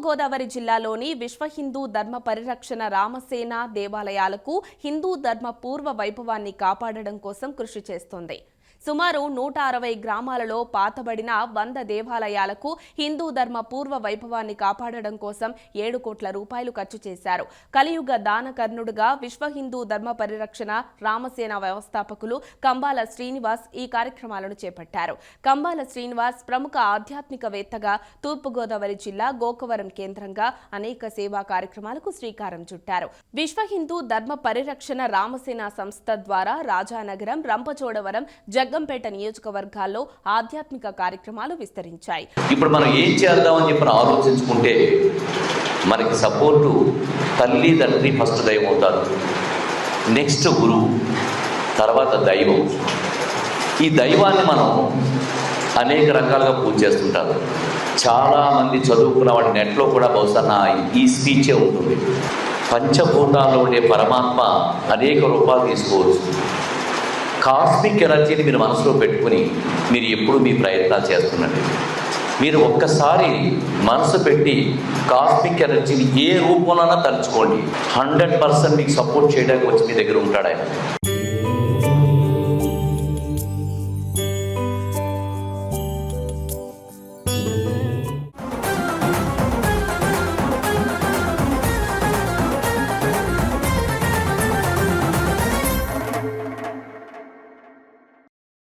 తూర్పుగోదావరి జిల్లాలోని విశ్వ హిందూ ధర్మ పరిరక్షణ రామసేన దేవాలయాలకు హిందూ ధర్మ పూర్వ వైభవాన్ని కాపాడడం కోసం కృషి చేస్తోంది. సుమారు నూట అరవై గ్రామాలలో పాతబడిన వంద దేవాలయాలకు హిందూ ధర్మ పూర్వ వైభవాన్ని కాపాడడం కోసం ఏడు కోట్ల రూపాయలు ఖర్చు చేశారు. కలియుగ దానకర్ణుడుగా విశ్వ హిందూ ధర్మ పరిరక్షణ రామసేన వ్యవస్థాపకులు కంబాల శ్రీనివాస్ ఈ కార్యక్రమాలను చేపట్టారు. కంబాల శ్రీనివాస్ ప్రముఖ ఆధ్యాత్మికవేత్తగా తూర్పుగోదావరి జిల్లా గోకవరం కేంద్రంగా అనేక సేవా కార్యక్రమాలకు శ్రీకారం చుట్టారు. విశ్వ హిందూ ధర్మ పరిరక్షణ రామసేన సంస్థ ద్వారా రాజానగరం రంపచోడవరం జగ్గంపేట నియోజకవర్గాల్లో ఆధ్యాత్మిక కార్యక్రమాలు విస్తరించాయి. ఇప్పుడు మనం ఏం చేద్దామని చెప్పి ఆలోచించుకుంటే మనకి సపోర్టు తల్లి తండ్రి ఫస్ట్ దైవం అవుతారు. నెక్స్ట్ గురువు తర్వాత దైవం. ఈ దైవాన్ని మనం అనేక రకాలుగా పూజ చేస్తుంటారు. చాలామంది చదువుకున్న వాడి నెట్లో కూడా బహుశా నా ఈ స్పీచే ఉంటుంది. పంచభూతాల్లో ఉండే పరమాత్మ అనేక రూపాలు తీసుకోవచ్చు. కాస్మిక్ ఎనర్జీని మీరు మనసులో పెట్టుకుని మీరు ఎప్పుడు మీ ప్రయత్నాలు చేస్తున్నట్టు. మీరు ఒక్కసారి మనసు పెట్టి కాస్మిక్ ఎనర్జీని ఏ రూపంలోనైనా తలుచుకోండి. హండ్రెడ్ పర్సెంట్ మీకు సపోర్ట్ చేయడానికి వచ్చి మీ దగ్గర ఉంటాడు ఆయన.